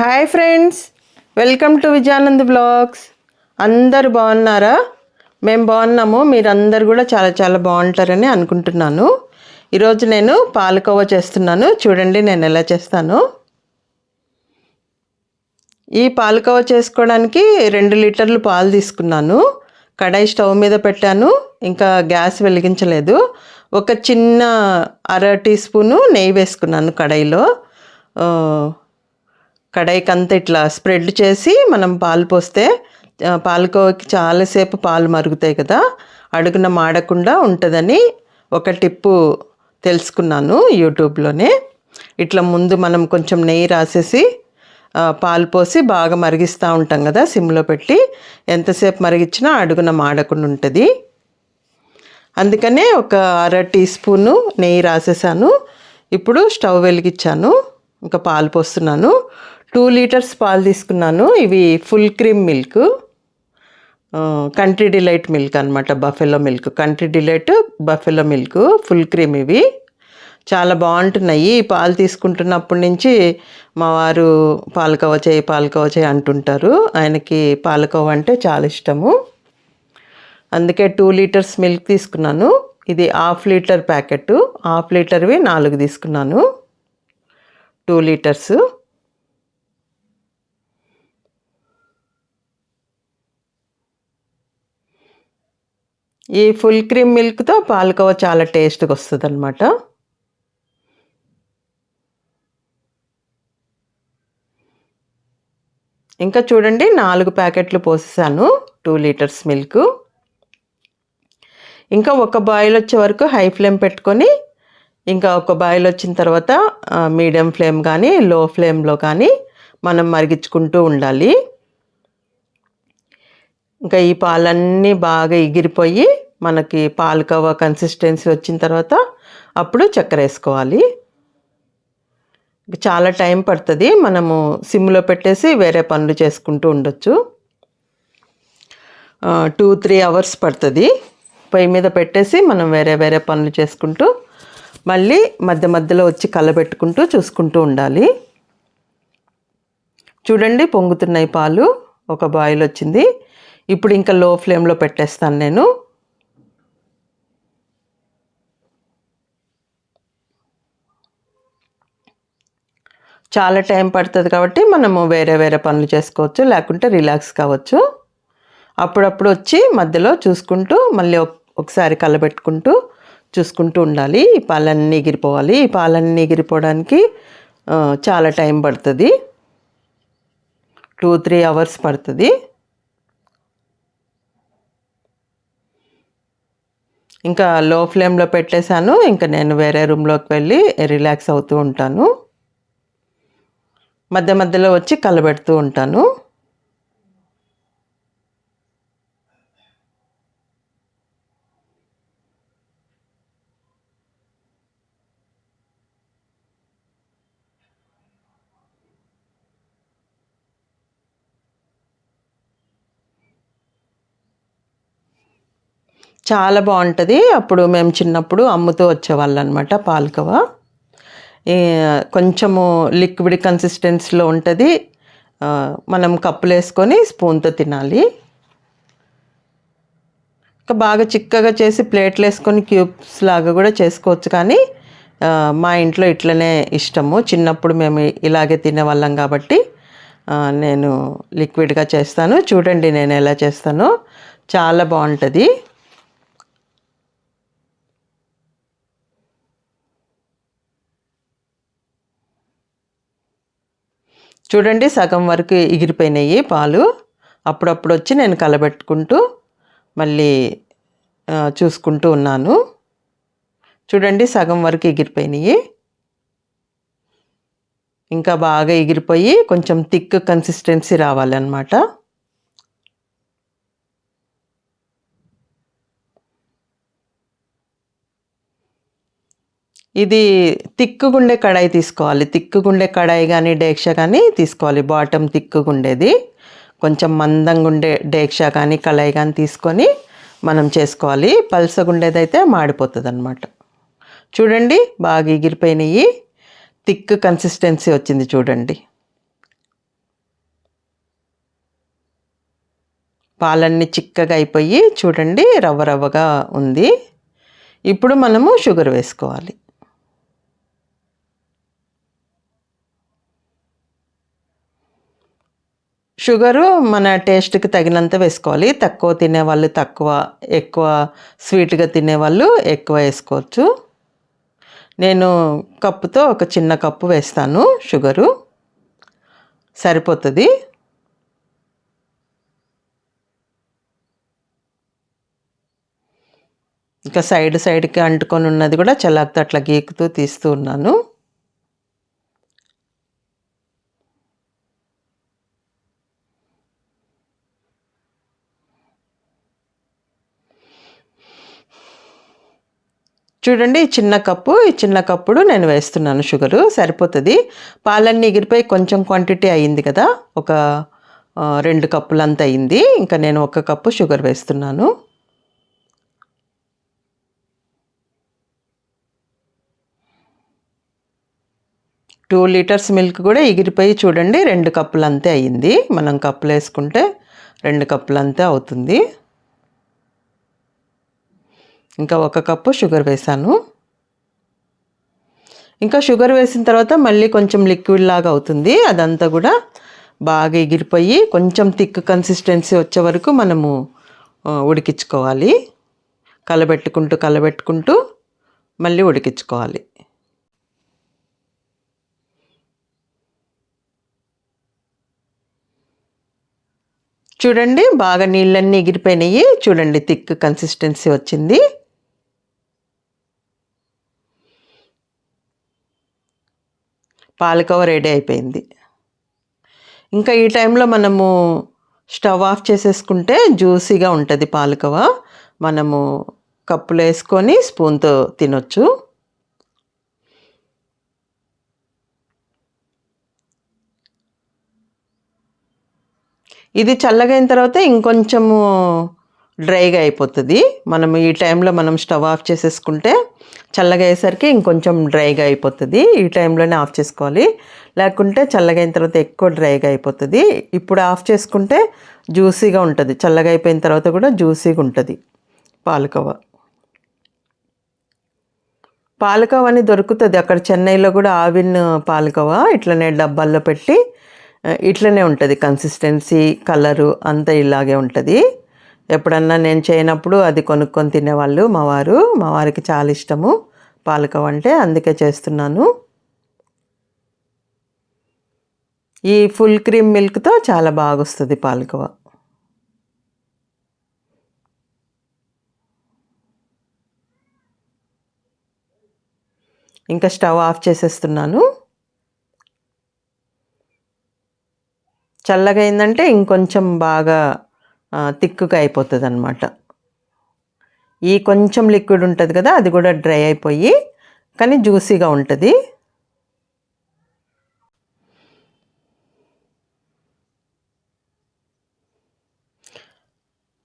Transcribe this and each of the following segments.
Hi friends welcome to Vijayanand vlogs. అందరు బాగున్నారా? మేము బాగున్నాము మీరందరు కూడా చాలా చాలా బాగుంటారని అనుకుంటున్నాను. ఈరోజు నేను పాలకోవా చేస్తున్నాను చూడండి నేను ఎలా చేస్తాను. ఈ పాలకోవా చేసుకోవడానికి రెండు లీటర్లు పాలు తీసుకున్నాను. కడాయి స్టవ్ మీద పెట్టాను ఇంకా గ్యాస్ వెలిగించలేదు. ఒక చిన్న అర టీ స్పూను నెయ్యి వేసుకున్నాను కడాయిలో. కడాయికంతా కడాయికి అంతా ఇట్లా స్ప్రెడ్ చేసి మనం పాలు పోస్తే పాలకోవకి చాలాసేపు పాలు మరుగుతాయి కదా. అడుగున మాడకుండా ఉంటుందని ఒక టిప్పు తెలుసుకున్నాను యూట్యూబ్లోనే. ఇట్లా ముందు మనం కొంచెం నెయ్యి రాసేసి పాలు పోసి బాగా మరిగిస్తూ ఉంటాం కదా సిమ్లో పెట్టి. ఎంతసేపు మరిగించినా అడుగున మాడకుండా ఉంటుంది. అందుకనే ఒక అర టీ స్పూను నెయ్యి రాసేసాను. ఇప్పుడు స్టవ్ వెలిగించాను. ఇంకా పాలు పోస్తున్నాను. టూ లీటర్స్ పాలు తీసుకున్నాను. ఇవి full cream milk. Country Delight milk అనమాట buffalo milk. Country Delight buffalo milk full cream ఇవి. చాలా బాగుంటున్నాయి. పాలు తీసుకుంటున్నప్పటి నుంచి మా వారు పాలకోవ చేయి పాలకోవ చేయి అంటుంటారు. ఆయనకి పాలకోవ అంటే చాలా ఇష్టము. అందుకే టూ లీటర్స్ మిల్క్ తీసుకున్నాను. ఇది హాఫ్ లీటర్ ప్యాకెట్. హాఫ్ లీటర్వి నాలుగు తీసుకున్నాను. Two litres. ఈ ఫుల్ క్రీమ్ మిల్క్తో పాలకోవా చాలా టేస్ట్గా వస్తుంది అనమాట ఇంకా చూడండి నాలుగు ప్యాకెట్లు పోసేసాను టూ లీటర్స్ మిల్క్. ఇంకా ఒక బాయిల్ వచ్చే వరకు హై ఫ్లేమ్ పెట్టుకొని ఇంకా ఒక బాయిల్ వచ్చిన తర్వాత మీడియం ఫ్లేమ్ కానీ లో ఫ్లేమ్లో కానీ మనం మరిగించుకుంటూ ఉండాలి. ఇంకా ఈ పాలన్నీ బాగా ఎగిరిపోయి మనకి పాలకవ కన్సిస్టెన్సీ వచ్చిన తర్వాత అప్పుడు చక్కెర వేసుకోవాలి. చాలా టైం పడుతుంది మనము సిమ్లో పెట్టేసి వేరే పనులు చేసుకుంటూ ఉండొచ్చు. టూ త్రీ అవర్స్ పడుతుంది. పొయ్యి మీద పెట్టేసి మనం వేరే వేరే పనులు చేసుకుంటూ మళ్ళీ మధ్య మధ్యలో వచ్చి కలబెట్టుకుంటూ చూసుకుంటూ ఉండాలి. చూడండి పొంగుతున్నాయి పాలు ఒక బాయిల్ వచ్చింది. ఇప్పుడు ఇంకా లో ఫ్లేమ్లో పెట్టేస్తాను నేను. చాలా టైం పడుతుంది కాబట్టి మనము వేరే వేరే పనులు చేసుకోవచ్చు లేకుంటే రిలాక్స్ కావచ్చు. అప్పుడప్పుడు వచ్చి మధ్యలో చూసుకుంటూ మళ్ళీ ఒకసారి కలబెట్టుకుంటూ చూసుకుంటూ ఉండాలి. ఈ పాలన్నీ ఎగిరిపోవాలి. ఈ పాలన్నీ ఎగిరిపోవడానికి చాలా టైం పడుతుంది. టూ త్రీ అవర్స్ పడుతుంది. ఇంకా లో ఫ్లేమ్లో పెట్టేశాను. ఇంకా నేను వేరే రూమ్లోకి వెళ్ళి రిలాక్స్ అవుతూ ఉంటాను. మధ్య మధ్యలో వచ్చి కలబెడుతూ ఉంటాను. చాలా బాగుంటుంది. అప్పుడు మేము చిన్నప్పుడు అమ్ముతూ వచ్చేవాళ్ళు అనమాట పాలకవ. కొంచెము లిక్విడ్ కన్సిస్టెన్సీలో ఉంటుంది. మనం కప్పులు వేసుకొని స్పూన్తో తినాలి. ఇంకా బాగా చిక్కగా చేసి ప్లేట్లు వేసుకొని క్యూబ్స్ లాగా కూడా చేసుకోవచ్చు కానీ మా ఇంట్లో ఇట్లనే ఇష్టము. చిన్నప్పుడు మేము ఇలాగే తినేవాళ్ళం కాబట్టి నేను లిక్విడ్గా చేస్తాను. చూడండి నేను ఎలా చేస్తానో. చాలా బాగుంటుంది. చూడండి సగం వరకు ఎగిరిపోయినాయి పాలు. అప్పుడప్పుడు వచ్చి నేను కలబెట్టుకుంటూ మళ్ళీ చూసుకుంటూ ఉన్నాను. చూడండి సగం వరకు ఎగిరిపోయినాయి. ఇంకా బాగా ఎగిరిపోయి కొంచెం థిక్ కన్సిస్టెన్సీ రావాలన్నమాట. ఇది తిక్కుగుండే కడాయి తీసుకోవాలి. తిక్కుగుండే కడాయి కానీ డేక్ష కానీ తీసుకోవాలి. బాటమ్ తిక్కుగుండేది కొంచెం మందంగా ఉండే డేక్ష కానీ కళాయి కానీ తీసుకొని మనం చేసుకోవాలి. పల్సగుండేదైతే మాడిపోతుంది అనమాట చూడండి బాగా ఎగిరిపోయినాయి. తిక్కు కన్సిస్టెన్సీ వచ్చింది చూడండి. పాలన్నీ చిక్కగా అయిపోయి చూడండి రవ్వ రవ్వగా ఉంది. ఇప్పుడు మనము షుగర్ వేసుకోవాలి. షుగరు మన టేస్ట్కి తగినంత వేసుకోవాలి. తక్కువ తినేవాళ్ళు తక్కువ ఎక్కువ స్వీట్గా తినేవాళ్ళు ఎక్కువ వేసుకోవచ్చు. నేను కప్పుతో ఒక చిన్న కప్పు వేస్తాను షుగరు. సరిపోతుంది? ఇంకా సైడ్ సైడ్కి అంటుకొని ఉన్నది కూడా చల్లారితో అట్లా గీకుతూ తీస్తూ ఉన్నాను. చూడండి చిన్న కప్పు ఈ చిన్న కప్పుడు నేను వేస్తున్నాను షుగరు సరిపోతుంది. పాలన్నీ ఎగిరిపోయి కొంచెం క్వాంటిటీ అయింది కదా ఒక రెండు కప్పులంత అయింది ఇంకా నేను ఒక కప్పు షుగర్ వేస్తున్నాను. టూ లీటర్స్ మిల్క్ కూడా ఎగిరిపోయి చూడండి రెండు కప్పులు అంతే అయ్యింది. మనం కప్పులు వేసుకుంటే రెండు కప్పులు అంతే అవుతుంది. ఇంకా ఒక కప్పు షుగర్ వేసాను. ఇంకా షుగర్ వేసిన తర్వాత మళ్ళీ కొంచెం లిక్విడ్ లాగా అవుతుంది. అదంతా కూడా బాగా ఎగిరిపోయి కొంచెం థిక్ కన్సిస్టెన్సీ వచ్చే వరకు మనము ఉడికించుకోవాలి. కలబెట్టుకుంటూ కలబెట్టుకుంటూ మళ్ళీ ఉడికించుకోవాలి. చూడండి బాగా నీళ్ళన్నీ ఎగిరిపోయినాయి. చూడండి థిక్ కన్సిస్టెన్సీ వచ్చింది. పాలకోవ రెడీ అయిపోయింది. ఇంకా ఈ టైంలో మనము స్టవ్ ఆఫ్ చేసేసుకుంటే జ్యూసీగా ఉంటుంది పాలకోవ మనము కప్పులో వేసుకొని స్పూన్తో తినొచ్చు. ఇది చల్లగైన తర్వాత ఇంకొంచెము డ్రైగా అయిపోతుంది. మనం ఈ టైంలో మనం స్టవ్ ఆఫ్ చేసేసుకుంటే చల్లగా అయ్యేసరికి ఇంకొంచెం డ్రైగా అయిపోతుంది. ఈ టైంలోనే ఆఫ్ చేసుకోవాలి. లేకుంటే చల్లగా అయిన తర్వాత ఎక్కువ డ్రైగా అయిపోతుంది. ఇప్పుడు ఆఫ్ చేసుకుంటే జ్యూసీగా ఉంటుంది. చల్లగా అయిపోయిన తర్వాత కూడా జ్యూసీగా ఉంటుంది. పాలకోవ పాలకోవ అని దొరుకుతుంది. అక్కడ చెన్నైలో కూడా ఆవిన్ పాలకోవ ఇట్లనే డబ్బాల్లో పెట్టి ఇట్లనే ఉంటుంది. కన్సిస్టెన్సీ కలరు అంతా ఇలాగే ఉంటుంది. ఎప్పుడన్నా నేను చేయనప్పుడు అది కొనుక్కొని తినేవాళ్ళు మా వారు మా వారికి చాలా ఇష్టము. పాలకం అంటే అందుకే చేస్తున్నాను. ఈ ఫుల్ క్రీమ్ మిల్క్తో చాలా బాగా వస్తుంది పాలకవ. ఇంకా స్టవ్ ఆఫ్ చేసేస్తున్నాను. చల్లగా అయిందంటే ఇంకొంచెం బాగా తిక్కుగా అయిపోతుంది అనమాట ఈ కొంచెం లిక్విడ్ ఉంటుంది కదా అది కూడా డ్రై అయిపోయి కానీ జ్యూసీగా ఉంటుంది.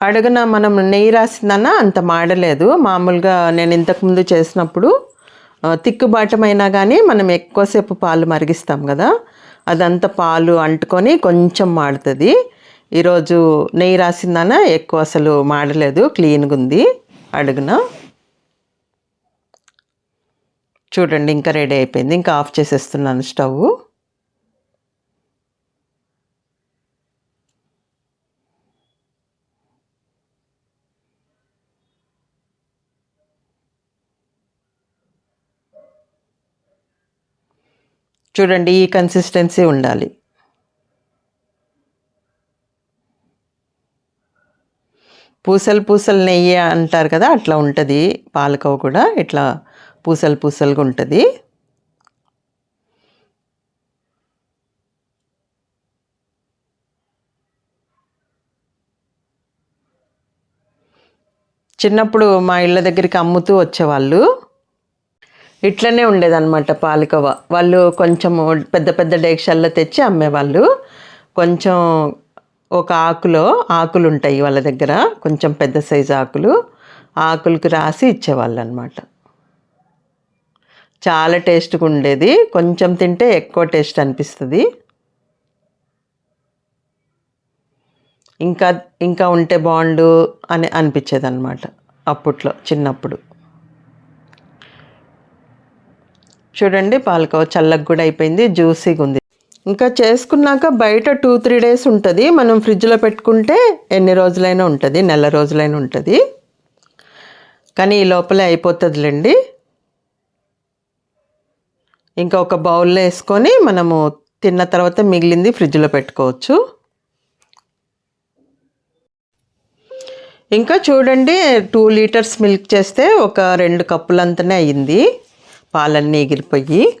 అడుగున మనం నెయ్యి రాసిందన్నా అంత మాడలేదు. మామూలుగా నేను ఇంతకుముందు చేసినప్పుడు తిక్కుబాటమైనా కానీ మనం ఎక్కువసేపు పాలు మరిగిస్తాం కదా అదంతా పాలు అంటుకొని కొంచెం మాడుతుంది. ఈరోజు నెయ్యి రాసిందానా? ఎక్కువ అసలు మాడలేదు. క్లీన్గా ఉంది. అడుగున? చూడండి ఇంకా రెడీ అయిపోయింది. ఇంకా ఆఫ్ చేసేస్తున్నాను స్టవ్. చూడండి ఈ కన్సిస్టెన్సీ ఉండాలి. పూసలు పూసలు నెయ్యి అంటారు కదా అట్లా ఉంటుంది. పాలకోవ కూడా ఇట్లా పూసలు పూసలుగా ఉంటుంది. చిన్నప్పుడు మా ఇళ్ళ దగ్గరికి అమ్ముతూ వచ్చేవాళ్ళు. ఇట్లనే ఉండేదన్నమాట పాలకోవ వాళ్ళు కొంచెం పెద్ద పెద్ద డేక్షల్లో తెచ్చి అమ్మేవాళ్ళు. కొంచెం ఒక ఆకులో ఆకులు ఉంటాయి వాళ్ళ దగ్గర కొంచెం పెద్ద సైజు ఆకులు. ఆకులకు రాసి ఇచ్చేవాళ్ళు అనమాట చాలా టేస్ట్గా ఉండేది కొంచెం తింటే ఎక్కువ టేస్ట్ అనిపిస్తుంది. ఇంకా ఇంకా ఉంటే బాగుండు అని అనిపించేది అనమాట అప్పట్లో చిన్నప్పుడు. చూడండి పాలకోవ చల్లగా కూడా అయిపోయింది జ్యూసీగా ఉంది ఇంకా చేసుకున్నాక బయట టూ త్రీ డేస్ ఉంటుంది. మనం ఫ్రిడ్జ్లో పెట్టుకుంటే ఎన్ని రోజులైనా ఉంటుంది నెల రోజులైనా ఉంటుంది. కానీ ఈ లోపలే అయిపోతుందిలేండి. ఇంకా ఒక బౌల్లో వేసుకొని మనము తిన్న తర్వాత మిగిలింది ఫ్రిడ్జ్లో పెట్టుకోవచ్చు. ఇంకా చూడండి టూ లీటర్స్ మిల్క్ చేస్తే ఒక రెండు కప్పులంతనే అయ్యింది. పాలన్నీ ఎగిరిపోయి.